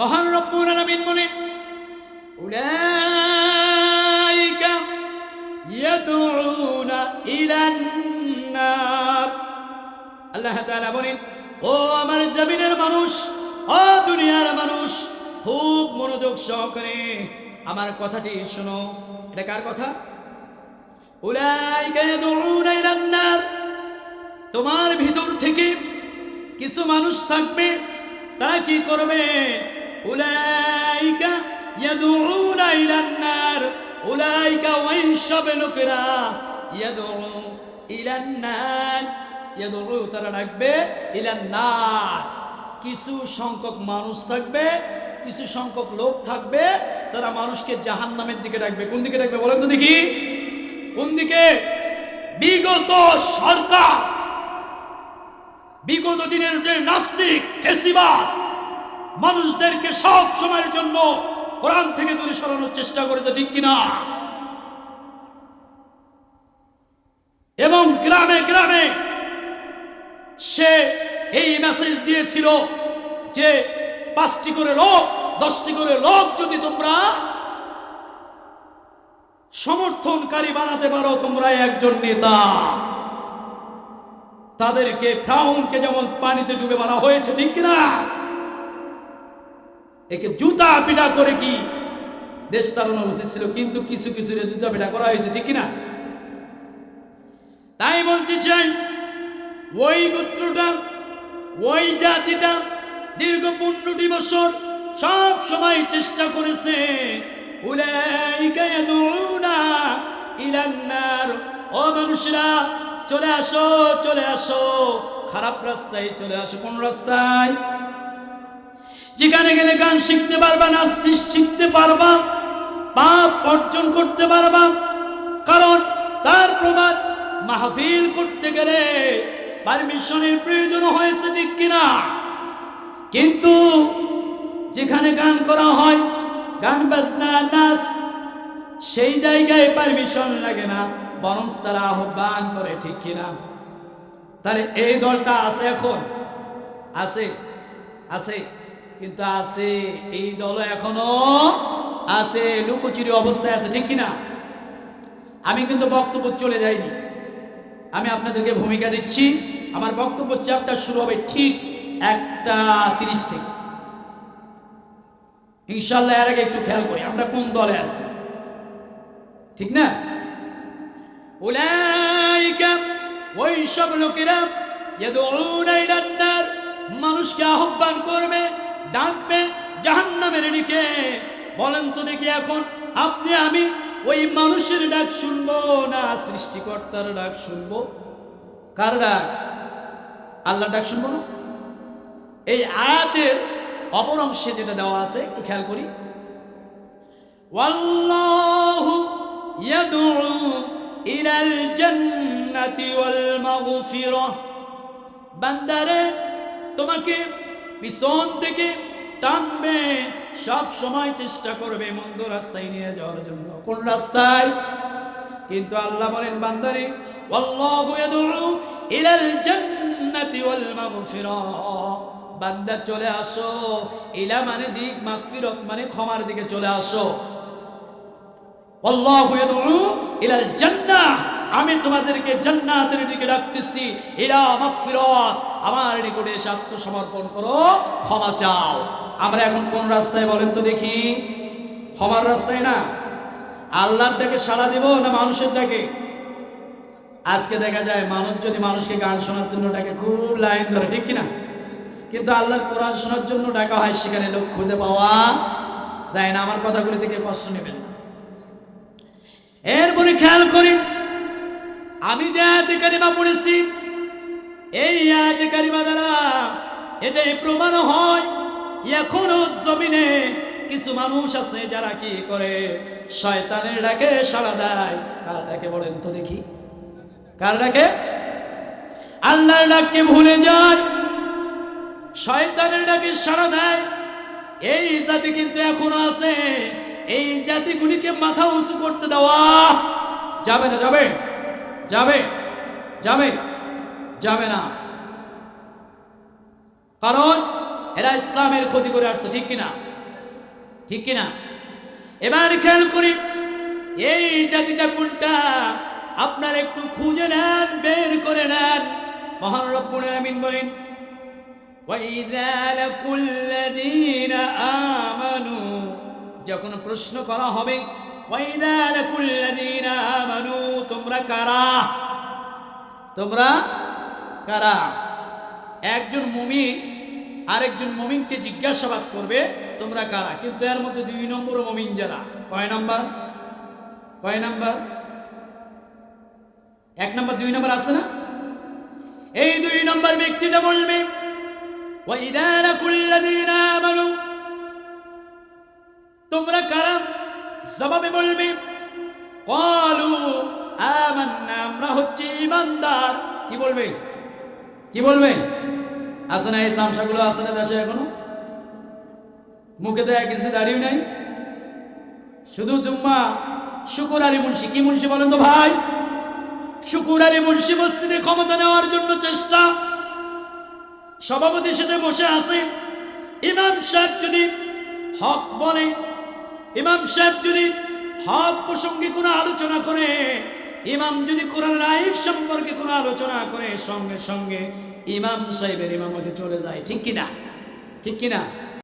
মহান রব্বুল আলামিন বলেন, উলাইকা ইয়াদউনা ইলান নার। আল্লাহ তাআলা বলেন, ও আমার জমিনের মানুষ, ও দুনিয়ার মানুষ, খুব মনোযোগ সহকারে আমার কথাটি শোনো। এটা কার কথা? উলাইকা ইয়াদউনা ইলান নার। তোমার ভিতর থেকে কিছু মানুষ থাকবে তারা কি করবে? লোকেরা তারা ডাকবে কিছু সংখ্যক মানুষ থাকবে, কিছু সংখ্যক লোক থাকবে, তারা মানুষকে জাহান্নামের দিকে ডাকবে। কোন দিকে ডাকবে বলেন তো দেখি। কোন দিকে? বিগত সরকার, বিগত দিনের যে নাস্তিক, ফেসিবাদ মানুষদেরকে সব সময়ের জন্য কোরআন থেকে দূরে সরানোর চেষ্টা করেছে, ঠিক কিনা? এবং গ্রামে গ্রামে সে এই মেসেজ দিয়েছিল যে পাঁচটি করে লোক, দশটি করে লোক যদি তোমরা সমর্থনকারী বানাতে পারো তোমরা একজন নেতা। তাদেরকে ফ্রাউনকে যেমন পানিতে ডুবে মারা হয়েছে, ঠিক কিনা? একে জুতা পিঠা করে কি? দেশ তাড়ানো উচিত ছিল কিন্তু কিছু কিছু জুতা পিঠা করা হয়েছে, ঠিক কিনা? তাই বলতে চাই, ওই গোত্রটা, ওই জাতিটা দীর্ঘ পনেরোটি বছর সব সময় চেষ্টা করেছে মানুষরা, চলে আসো চলে আসো। খারাপ রাস্তায় চলে আসো, কোন রাস্তায়? যেখানে গেলে গান শিখতে পারবা নাচতে শিখতে পারবা, পাপ অর্জন করতে পারবা। কারণ তার প্রমাণ মাহফিল করতে গেলে পারমিশনের প্রয়োজন হয়েছে, ঠিক কিনা? কিন্তু যেখানে গান করা হয়, গান বাজনা, নাচ, সেই জায়গায় পারমিশন লাগে না, বরং তারা আহ্বান করে, ঠিক কিনা? তাহলে এই দলটা আছে এখন? আছে আছে। কিন্তু আছে, এই দল এখনও আছে, লুকোচুরি অবস্থায় আছে, ঠিক কিনা? আমি কিন্তু বক্তব্য চলে যাইনি। আমি আপনাদেরকে ভূমিকা দিচ্ছি। আমার বক্তব্য চ্যাপ্টার শুরু হবে ঠিক একটা তিরিশ থেকে। ইনশাল্লাহ এর আগে একটু খেয়াল করি, আমরা কোন দলে আছি? ঠিক না? ওই সব লোকেরা মানুষকে আহ্বান করবে ডাকবে জাহান্নামের দিকে বলেন তো দেখি এখন, আপনি, আমি ওই মানুষের ডাক শুনব না সৃষ্টিকর্তার ডাক শুনব? কার ডাক? আল্লাহ ডাক শুনব না? এই আয়াতের অপর অংশে যেটা দেওয়া আছে, একটু খেয়াল করি। ওয়াল বান্দারে, তোমাকে পিছন থেকে টানবে, সব সময় চেষ্টা করবে মন্দ রাস্তায় নিয়ে যাওয়ার জন্য। কোন রাস্তায়? কিন্তু আল্লাহ বলেন, বান্দারে বান্দা চলে আসো, ইলা মানে দিক, মাগফিরত মানে ক্ষমার দিকে চলে আসো। আল্লাহু ইলাল জান্নাহ। আমি তোমাদেরকে জান্নাতের দিকে ডাকতেছি। ইলা মাগফিরাত। আমার নিকটে এসে আত্মসমর্পণ করো, ক্ষমা চাও। আমরা এখন কোন রাস্তায় বলেন তো দেখি? ক্ষমার রাস্তায় না? আল্লাহর ডাকে সাড়া দিব না মানুষের ডাকে? আজকে দেখা যায় মানুষ যদি মানুষকে গান শোনার জন্য ডাকে, খুব লাইন ধরে, ঠিক কিনা? কিন্তু আল্লাহর কোরআন শোনার জন্য ডাকা হয়, সেখানে লোক খুঁজে পাওয়া যায় না। আমার কথাগুলি থেকে কষ্ট নেবেন না। এরপরে খেয়াল করি আমি যে আয়াতে কারিমা পড়েছি, এই আয়াতে কারিমা দ্বারা এটাই প্রমাণ হয়, এখনও জমিনে কিছু মানুষ আছে যারা কি করে, শয়তানের ডাকে সাড়া দেয়। কার ডাকে বলেন তো দেখি। কার ডাকে? আল্লাহর ডাককে ভুলে যায়, শয়তানের ডাকে সাড়া দেয়। এই জাতি কিন্তু এখনও আছে, এই জাতিগুলিকে মাথা উঁচু করতে দেওয়া যাবে না, যাবে। যাবে যাবে যাবে না। কারণ এরা ইসলামের ক্ষতি করে আসছে, ঠিক কিনা? ঠিক কিনা? এবার খেয়াল করি, এই জাতিটা কোনটা? আপনার একটু খুঁজে নেন, বের করে নেন। মহান রব্বুলের আমিন বলেন যখন প্রশ্ন করা হবে ওয়াইদা লাকুল লাযীনা আমানু তোমরা কারা? তোমরা কারা? একজন মুমিন আরেকজন মুমিনকে জিজ্ঞাসাবাদ করবে, তোমরা কারা? কিন্তু এর মধ্যে দুই নম্বর মুমিন যারা? কয় নম্বর? কয় নম্বর? এক নম্বর, দুই নম্বর আছে না? এই দুই নম্বর ব্যক্তিটা বলবে তোমরা কারা? জবাবে বলবে, কলু আমরা হচ্ছে ইমানদার। কি বলবে? কি বলবে? আছে না এই চামসাগুলো আছে না দেশে এখনও? মুখে তো এক ইঞ্চি দাঁড়িয়ে নাই। শুধু জুম্মা, শুকুর আলী মুন্সি। কি মুন্সি বলেন তো ভাই? শুকুর আলী মুন্সি মসজিদে ক্ষমতা নেওয়ার জন্য চেষ্টা। সভাপতির সাথে বসে আছে। ইমাম সাহেব যদি হক বলে ইমাম সাহেব যদি হক প্রসঙ্গে কোনো আলোচনা করে, ইমাম যদি কোরআন আইন সম্পর্কে কোনো আলোচনা করে, সঙ্গে সঙ্গে ইমাম সাহেবের ইমামতে চলে যায়, ঠিক কিনা? ঠিক কিনা?